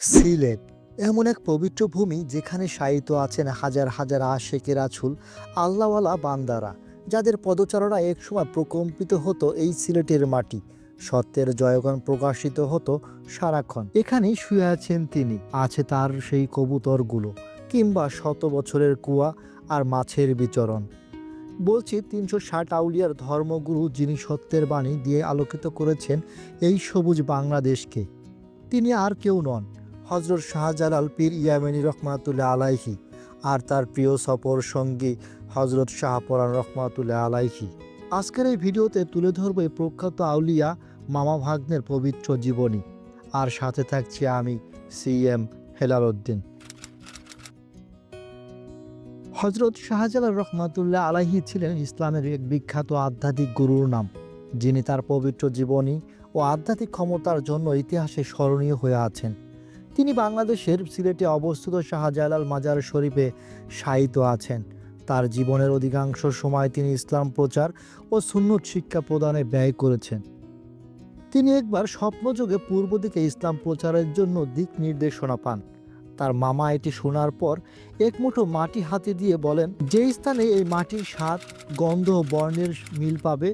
সিলেট। এমন এক পবিত্র ভূমি যেখানে শায়িত আছেন হাজার হাজার আশেকের আছুল আল্লাহওয়ালা বান্দারা, যাদের পদচারণা একসময় প্রকম্পিত হতো এই সিলেটের মাটি। সত্যের জয়গণ প্রকাশিত হতো সারাক্ষণ। এখানেই শুয়ে আছেন তিনি, আছে তার সেই কবুতরগুলো, কিংবা শত বছরের কুয়া আর মাছের বিচরণ। বলছি, তিনশো ষাট আউলিয়ার ধর্মগুরু যিনি সত্যের বাণী দিয়ে আলোকিত করেছেন এই সবুজ বাংলাদেশকে। তিনি আর কেউ নন হজরত শাহজালাল পীর ইয়ামেনি রহমাতুল্লাহ আলাইহি আর তার প্রিয় সফর সঙ্গী হজরত শাহপরান রহমাতুল্লাহ আলাইহি। আজকের এই ভিডিওতে তুলে ধরবো প্রখ্যাত আউলিয়া মামা ভাগ্নের পবিত্র জীবনী। আর সাথে থাকছি আমি সি এম হেলাল উদ্দিন হজরত শাহজালাল রহমাতুল্লাহ আলাইহি ছিলেন ইসলামের এক বিখ্যাত আধ্যাত্মিক গুরুর নাম, যিনি তার পবিত্র জীবনী ও আধ্যাত্মিক ক্ষমতার জন্য ইতিহাসে স্মরণীয় হয়ে আছেন। তিনি বাংলাদেশের সিলেটে অবস্থিত শাহজালাল মাজার শরীফে শায়িত আছেন। তার জীবনের অধিকাংশ সময় তিনি ইসলাম প্রচার ও সুন্নত শিক্ষা প্রদানে ব্যয় করেছেন। তিনি একবার স্বপ্নযোগে পূর্ব দিকে ইসলাম প্রচারের জন্য দিক নির্দেশনা পান। তার মামা এটি শোনার পর এক মুঠো মাটি হাতে দিয়ে বলেন, যে স্থানে এই মাটির স্বাদ, গন্ধ বর্ণের মিল পাবে,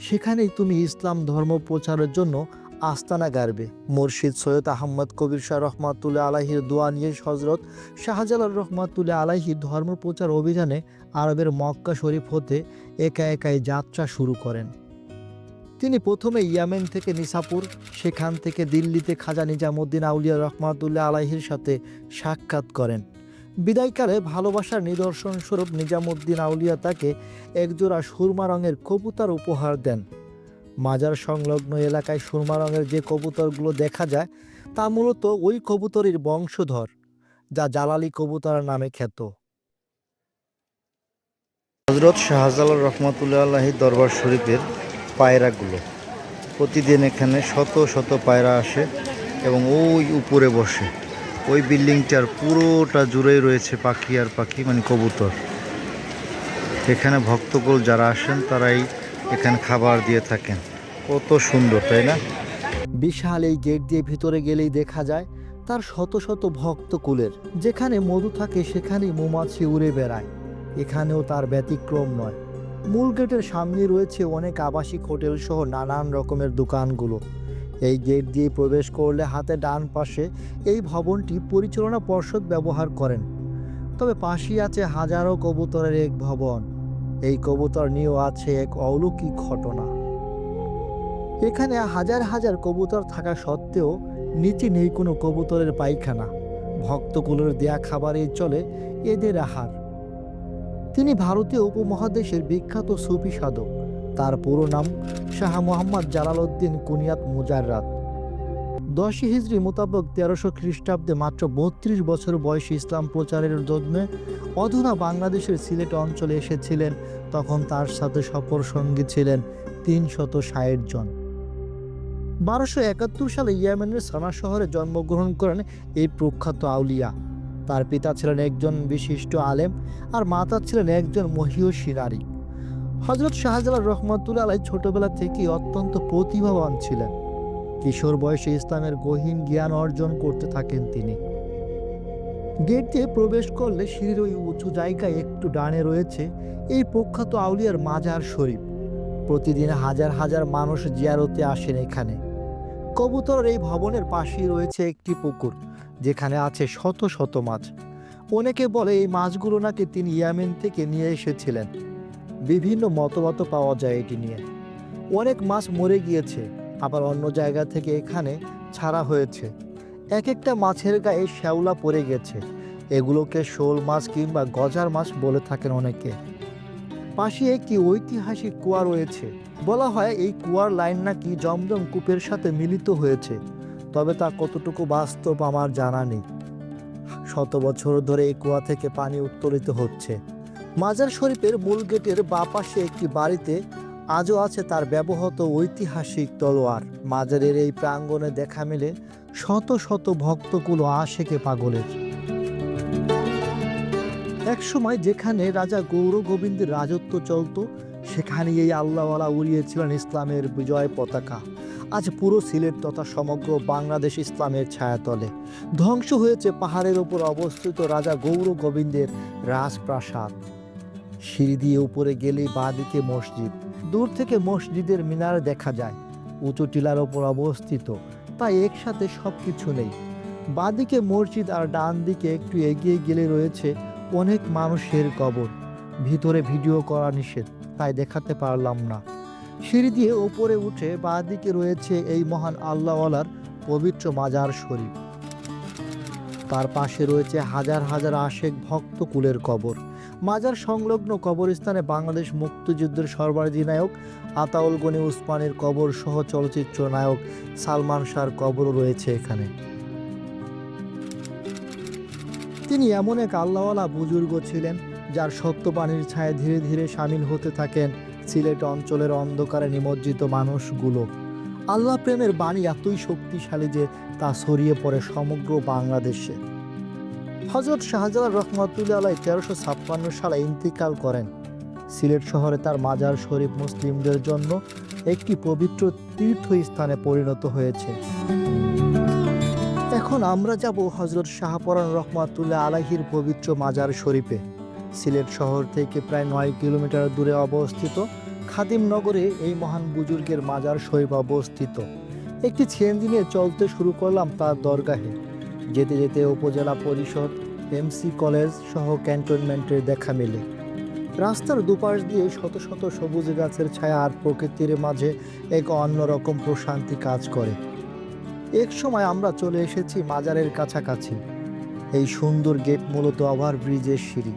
সেখানেই তুমি ইসলাম ধর্ম প্রচারের জন্য আস্তানা গাড়বে মুর্শিদ সৈয়দ আহমদ কবির শাহ রহমাতুল্লাহ আলাহির দোয়া নিয়ে হজরত শাহজালাল রহমাতুল্লাহ আলাহি ধর্ম প্রচার অভিযানে আরবের মক্কা শরীফ হতে একা একাই যাত্রা শুরু করেন। তিনি প্রথমে ইয়ামেন থেকে নিসাপুর, সেখান থেকে দিল্লিতে খাজা নিজামুদ্দিন আউলিয়া রহমাতুল্লাহ আলাহির সাথে সাক্ষাৎ করেন। বিদায়কালে ভালোবাসার নিদর্শন স্বরূপ নিজামুদ্দিন আউলিয়া তাকে একজোড়া সুরমা রঙের কবুতার উপহার দেন। মাজার সংলগ্ন এলাকায় সুরমা রঙের যে কবুতরগুলো দেখা যায়, তা মূলত ওই কবুতরের বংশধর, যা জালালি কবুতর নামে খ্যাত। হজরত শাহজালাল রহমতুল্লাহ আল্লাহি দরবার শরীফের পায়রাগুলো। প্রতিদিন এখানে শত শত পায়রা আসে এবং ওই উপরে বসে। ওই বিল্ডিংটার পুরোটা জুড়েই রয়েছে পাখি আর পাখি মানে কবুতর। এখানে ভক্তকুল যারা আসেন, তারাই এখানে খাবার দিয়ে থাকেন। কত সুন্দর, তাই না? বিশাল এই গেট দিয়ে ভিতরে গেলেই দেখা যায় তার শত শত ভক্ত কুলের। যেখানে মধু থাকে, সেখানেই মৌমাছি উড়ে বেড়ায়। এখানেও তার ব্যতিক্রম নয়। মূল গেটের সামনে রয়েছে অনেক আবাসিক হোটেল সহ নানান রকমের দোকানগুলো। এই গেট দিয়ে প্রবেশ করলে হাতে ডান পাশে এই ভবনটি পরিচালনা পর্ষদ ব্যবহার করেন। তবে পাশেই আছে হাজারো কবুতরের এক ভবন। এই কবুতর নিয়েও আছে এক অলৌকিক ঘটনা। এখানে হাজার হাজার কবুতর থাকা সত্ত্বেও নিচে নেই কোনো কবুতরের পায়খানা। ভক্তকুলের দেয়া খাবারে চলে এদের আহার। তিনি ভারতীয় উপমহাদেশের বিখ্যাত সুফি সাধক। তার পুরো নাম শাহ মোহাম্মদ জালালউদ্দিন কুনিয়াত মুজাররাত দশই হিজড়ি মোতাবেক তেরোশো খ্রিস্টাব্দে মাত্র বত্রিশ বছর বয়সে ইসলাম প্রচারের জন্য অধুনা বাংলাদেশের সিলেট অঞ্চলে এসেছিলেন। তখন তার সাথে সফর সঙ্গী ছিলেন তিন শত ষাট জন। বারোশো একাত্তর সালে ইয়েমেনের সানা শহরে জন্মগ্রহণ করেন এই প্রখ্যাত আউলিয়া। তার পিতা ছিলেন একজন বিশিষ্ট আলেম আর মাতা ছিলেন একজন মহিয়সী নারী। হজরত শাহজালাল রহমতুল্লা আলাই ছোটবেলা থেকেই অত্যন্ত প্রতিভাবান ছিলেন। কিশোর বয়সে ইসলামের গহীন জ্ঞান অর্জন করতে থাকেন তিনি। গেট দিয়ে প্রবেশ করলে সিঁড়ির ওই উঁচু জায়গায় একটু ডানে রয়েছে এই প্রখ্যাত আউলিয়ার মাজার শরীফ। প্রতিদিন হাজার হাজার মানুষ জিয়ারতে আসেন এখানে। কবুতর এই ভবনের পাশেই রয়েছে একটি পুকুর, যেখানে আছে শত শত মাছ। অনেকে বলে এই মাছগুলো নাকি তিনি ইয়ামেন থেকে নিয়ে এসেছিলেন। বিভিন্ন মতবাদ পাওয়া যায় এটি নিয়ে। অনেক মাছ মরে গিয়েছে। আবার অন্য জায়গা থেকে এখানে ছাড়া হয়েছে। এক একটা মাছের গায়ে শ্যাওলা পড়ে গেছে। এগুলোকে শোল মাছ কিংবা গজার মাছ বলে থাকেন অনেকে। পাশে একটি ঐতিহাসিক কুয়া রয়েছে। বলা হয় এই কুয়ার লাইন নাকি জমজম কূপের সাথে মিলিত হয়েছে। তবে তা কতটুকু বাস্তব আমার জানা নেই। শত বছর ধরে এই কুয়া থেকে পানি উত্তোলিত হচ্ছে। মাজার শরীফের মূল গেটের বাঁ পাশে একটি বাড়িতে আজও আছে তার ব্যবহৃত ঐতিহাসিক তলোয়ার। মাজারের এই প্রাঙ্গণে দেখা মেলে শত শত ভক্তকুলো আশেকে পাগলের। একসময় যেখানে রাজা গৌর গোবিন্দের রাজত্ব চলত সেখানে এই আল্লাহওয়ালা উড়িয়েছিলেন ইসলামের বিজয় পতাকা। আজ পুরো সিলেট তথা সমগ্র বাংলাদেশ ইসলামের ছায়াতলে। ধ্বংস হয়েছে পাহাড়ের ওপর অবস্থিত রাজা গৌর গোবিন্দের রাজপ্রাসাদ। সিঁড়ি দিয়ে উপরে গেলেই বাঁদিকে মসজিদ। দূর থেকে মসজিদের মিনার দেখা যায়। উঁচু টিলার ওপর অবস্থিত, তাই একসাথে সব কিছু নেই। বাঁদিকে মসজিদ আর ডান দিকে একটু এগিয়ে গেলে রয়েছে অনেক মানুষের কবর। ভিতরে ভিডিও করা নিষেধ, তাই দেখাতে পারলাম না। সিঁড়ি দিয়ে ওপরে উঠে বাঁদিকে রয়েছে এই মহান আল্লাহওয়ালার পবিত্র মাজার শরীফ। তার পাশে রয়েছে হাজার হাজার আশেক ভক্ত কুলের কবর। মাজার সংলগ্ন কবরস্থানে বাংলাদেশ মুক্তিযুদ্ধের সর্বাধিনায়ক আতাউল গনি উসমানের কবর সহ চলচ্চিত্র নায়ক সালমান শাহর কবরও রয়েছে এখানে। তিনি এমন এক আল্লাহওয়ালা বুজুর্গ ছিলেন, যার সত্যবাণীর ছায়া ধীরে ধীরে সামিল হতে থাকেন সিলেট অঞ্চলের অন্ধকারে নিমজ্জিত মানুষগুলো। আল্লাহ প্রেমের বাণী এতই শক্তিশালী যে তা ছড়িয়ে পড়ে সমগ্র বাংলাদেশে। হজরত শাহজালাল রহমতুল্লাহ আলাই তেরোশো ছাপ্পান্ন সালে ইন্তিকাল করেন। সিলেট শহরে তার মাজার শরীফ মুসলিমদের জন্য একটি পবিত্র তীর্থস্থানে পরিণত হয়েছে। এখন আমরা যাব হজরত শাহপরান রহমাতুল্লাহ আলাহির পবিত্র মাজার শরীফে। সিলেট শহর থেকে প্রায় নয় কিলোমিটার দূরে অবস্থিত খাদিমনগরে এই মহান বুজুর্গের মাজার শরীফ অবস্থিত। একটি ছেন্দি নিয়ে চলতে শুরু করলাম তার দরগাহে। যেতে যেতে উপজেলা পরিষদ এমসি কলেজ সহ ক্যান্টনমেন্টের দেখা মেলে। রাস্তার দুপাশ দিয়ে শত শত সবুজ গাছের ছায়া আর প্রকৃতির মাঝে এক অন্যরকম প্রশান্তি কাজ করে। এক সময় আমরা চলে এসেছি মাজারের কাছাকাছি। এই সুন্দর গেট মূলত ওভার ব্রিজের সিঁড়ি,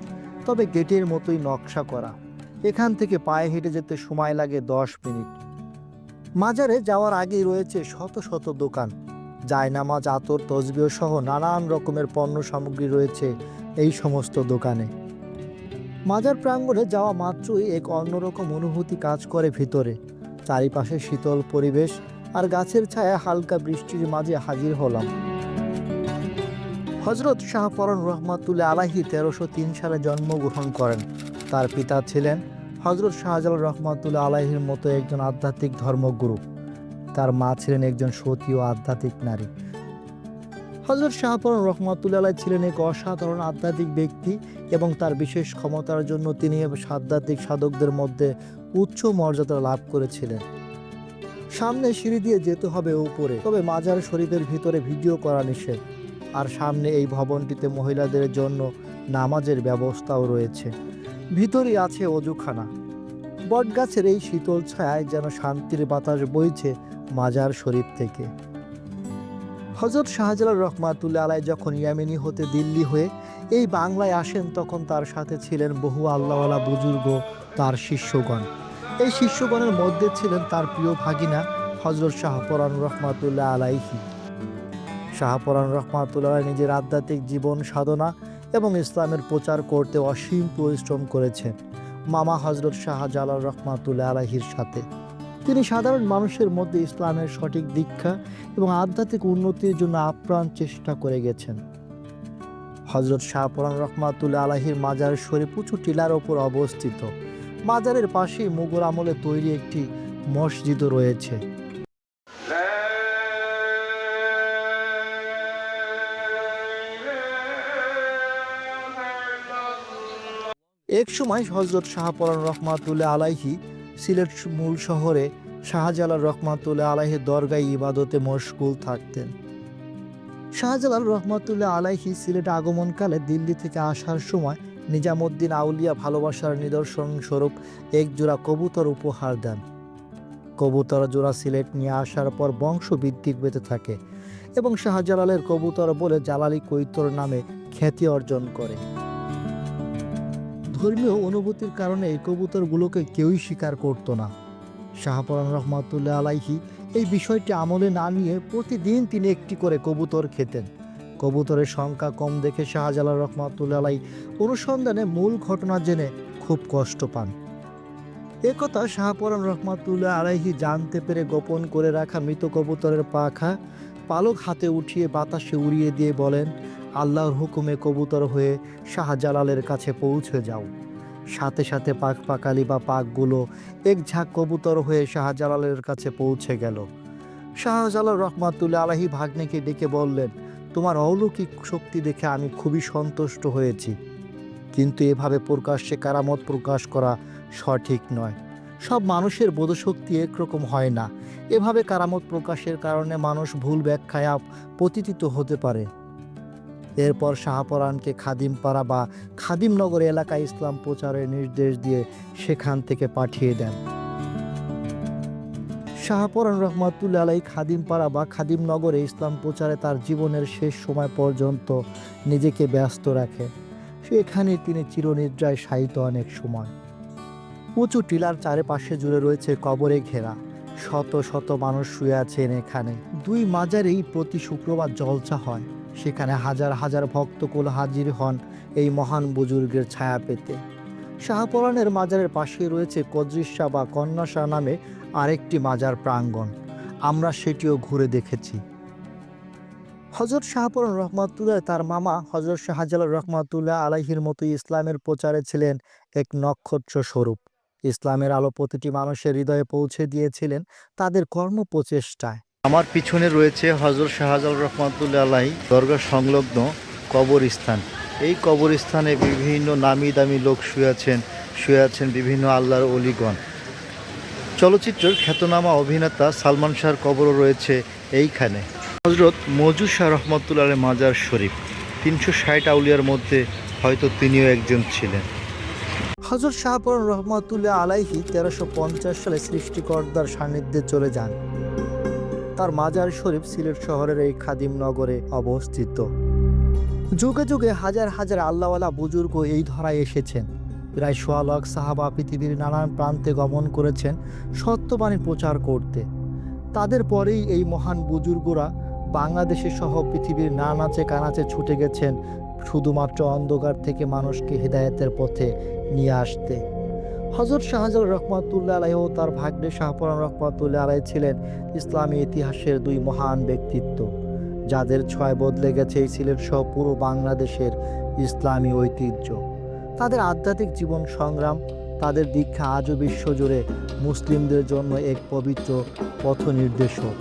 তবে গেটের মতোই নকশা করা। এখান থেকে পায়ে হেঁটে যেতে সময় লাগে দশ মিনিট। মাজারে যাওয়ার আগেই রয়েছে শত শত দোকান। জায়নামাজ, আতর তসবিও সহ নানান রকমের পণ্য সামগ্রী রয়েছে এই সমস্ত দোকানে। মাজার প্রাঙ্গণে যাওয়া মাত্রই এক অন্যরকম অনুভূতি কাজ করে ভিতরে। চারিপাশে শীতল পরিবেশ আর গাছের ছায়া হালকা বৃষ্টির মাঝে হাজির হলাম। হজরত শাহপরন রহমাতুল্লাহ আলাহি তেরোশো তিন সালে জন্মগ্রহণ করেন। তার পিতা ছিলেন হজরত শাহজালাল রহমাতুল্লাহ আলাহির মতো একজন আধ্যাত্মিক ধর্মগুরু। তার মা ছিলেন একজন সতী ও আধ্যাত্মিক নারী। হজরত শাহপরন রহমাতুল্লাহ ছিলেন এক অসাধারণ আধ্যাত্মিক ব্যক্তি এবং তার বিশেষ ক্ষমতার জন্য তিনি আধ্যাত্মিক সাধকদের মধ্যে উচ্চ মর্যাদা লাভ করেছিলেন। সামনে সিঁড়ি দিয়ে যেতে হবে উপরে, তবে মাজার শরীফের ভিতরে ভিডিও করা নিষেধ। আর সামনে এই ভবনটিতে মহিলাদের জন্য নামাজের ব্যবস্থাও রয়েছে। ভিতরে আছে অজুখানা বটগাছের এই শীতল ছায়ায় যেন শান্তির বাতাস বইছে মাজার শরীফ থেকে। হজরত শাহজালাল রহমাতুল্লাহ আলাই যখন ইয়ামিনী হতে দিল্লি হয়ে এই বাংলায় আসেন, তখন তার সাথে ছিলেন বহু আল্লাহওয়ালা বুজুর্গ, তার শিষ্যগণ। এই শিষ্যগণের মধ্যে ছিলেন তার প্রিয় ভাগিনা হজরত শাহপরান রহমাতুল্লাহ আলাইহি। শাহপরান রহমাতুল্লাহ নিজের আধ্যাত্মিক জীবন সাধনা এবং ইসলামের প্রচার করতে অসীম পরিশ্রম করেছেন। মামা হজরত শাহজালাল রহমাতুল্লাহ আলাহির সাথে। তিনি সাধারণ মানুষের মধ্যে ইসলামের সঠিক দীক্ষা এবং আধ্যাত্মিক উন্নতির জন্য আপ্রাণ চেষ্টা করে গেছেন। হজরত শাহপরান রহমাতুল্লাহ আলাহির মাজার শরীফ উঁচু টিলার ওপর অবস্থিত। মাজারের পাশেই মুঘল আমলে তৈরি একটি মসজিদও রয়েছে। এক সময় হজরত শাহপরান রহমাতুল্লাহ আলাইহি সিলেট মূল শহরে শাহজালাল রহমাতুল্লাহ আলাইহির দরগায় ইবাদতে মশগুল থাকতেন। শাহজালাল রহমাতুল্লাহ আলাহি সিলেট আগমনকালে দিল্লি থেকে আসার সময় নিজামুদ্দিন আউলিয়া ভালোবাসার নিদর্শন স্বরূপ এক জোড়া কবুতর উপহার দেন। কবুতর জোড়া সিলেট নিয়ে আসার পর বংশবৃদ্ধি পেতে থাকে এবং শাহজালালের কবুতর বলে জালালি কৈতর নামে খ্যাতি অর্জন করে। ধর্মীয় অনুভূতির কারণে এই কবুতরগুলোকে কেউই স্বীকার করত না। শাহপরান রহমাতুল্লাহ আলাইহি এই বিষয়টি আমলে না নিয়ে প্রতিদিন তিনি একটি করে কবুতর খেতেন। কবুতরের সংখ্যা কম দেখে শাহজালাল রহমাতুল্লাহ আলাই অনুসন্ধানে মূল ঘটনা জেনে খুব কষ্ট পান। একথা শাহপরান রহমাতুল্লাহ আলাইহি জানতে পেরে গোপন করে রাখা মৃত কবুতরের পাখা পালক হাতে উঠিয়ে বাতাসে উড়িয়ে দিয়ে বলেন আল্লাহর হুকুমে কবুতর হয়ে শাহজালালের কাছে পৌঁছে যাও। সাথে সাথে পাক পাকালি বা পাকগুলো এক ঝাঁক কবুতর হয়ে শাহজালালের কাছে পৌঁছে গেল। শাহজালাল রহমাতুল্লাহ আলাহি ভাগ্নেকে ডেকে বললেন, তোমার অলৌকিক শক্তি দেখে আমি খুবই সন্তুষ্ট হয়েছি। কিন্তু এভাবে প্রকাশ্যে কারামত প্রকাশ করা সঠিক নয়। সব মানুষের বোধশক্তি একরকম হয় না। এভাবে কারামত প্রকাশের কারণে মানুষ ভুল ব্যাখ্যায় আপ- পতিত হতে পারে। এরপর শাহপরানকে খাদিমপাড়া বা খাদিমনগর এলাকায় ইসলাম প্রচারের নির্দেশ দিয়ে সেখান থেকে পাঠিয়ে দেন। শাহপরান রহমাতুল্লা আলাই খাদিমপাড়া বা খাদিমনগরে ইসলাম প্রচারে তার জীবনের শেষ সময় পর্যন্ত নিজেকে ব্যস্ত রাখে। সেখানে তিনি চিরনিদ্রায় শায়িত অনেক সময়। উঁচু টিলার চারিপাশে জুড়ে রয়েছে কবরে ঘেরা। শত শত মানুষ শুয়ে আছেন এখানে। দুই মাজারেই প্রতি শুক্রবার জলসা হয়। সেখানে হাজার হাজার ভক্তকুল হাজির হন এই মহান বুজুর্গের ছায়া পেতে। শাহপরানের মাজারের পাশে রয়েছে কদ্রিশা বা কন্যাশা নামে আরেকটি মাজার প্রাঙ্গণ। আমরা সেটিও ঘুরে দেখেছি। হজরত শাহপরান রহমাতুল্লাহ তার মামা হজরত শাহজালাল রহমাতুল্লাহ আলাইহির মতো ইসলামের প্রচারে ছিলেন এক নক্ষত্র স্বরূপ। ইসলামের আলো প্রতিটি মানুষের হৃদয়ে পৌঁছে দিয়েছিলেন তাদের কর্ম প্রচেষ্টায় আমার পিছনে রয়েছে হজরত শাহজাল রহমাতুল্লাহ আলাহি দরগা সংলগ্ন কবরস্থান। এই কবরস্থানে বিভিন্ন নামি দামি লোক শুয়ে আছেন শুয়ে আছেন বিভিন্ন আল্লাহর অলিগণ। চলচ্চিত্রের খ্যাতনামা অভিনেতা সালমান শাহর কবরও রয়েছে এইখানে। হজরত মজু শাহ রহমতুল্লাহ মাজার শরীফ। তিনশো ষাট আউলিয়ার মধ্যে হয়তো তিনিও একজন ছিলেন। হজরত শাহপরান রহমাতুল্লাহ আলাইহি তেরোশো পঞ্চাশ সালে সৃষ্টিকর্তার সান্নিধ্যে চলে যান। তার মাজার শরীফ সিলেট শহরের এই খাদিম নগরে অবস্থিত। যুগে যুগে হাজার হাজার আল্লাহওয়ালা বুজুর্গ এই ধরায় এসেছেন। প্রায় সোয়ালক সাহাবা পৃথিবীর নানান প্রান্তে গমন করেছেন সত্যবাণী প্রচার করতে। তাদের পরেই এই মহান বুজুর্গরা বাংলাদেশে সহ পৃথিবীর নানাচে কানাচে ছুটে গেছেন শুধুমাত্র অন্ধকার থেকে মানুষকে হৃদায়তের পথে নিয়ে আসতে। হজরত শাহজাল আলাই ও তার ভাগ্নে শাহপরান রহমাতুল্লাহ আলাই ছিলেন ইসলামী ইতিহাসের দুই মহান ব্যক্তিত্ব। যাদের ছয় বদলে গেছে, এই সিলেট সহ পুরো বাংলাদেশের ইসলামী ঐতিহ্য। তাদের আধ্যাত্মিক জীবন সংগ্রাম, তাদের দীক্ষা আজও বিশ্বজুড়ে মুসলিমদের জন্য এক পবিত্র পথ নির্দেশক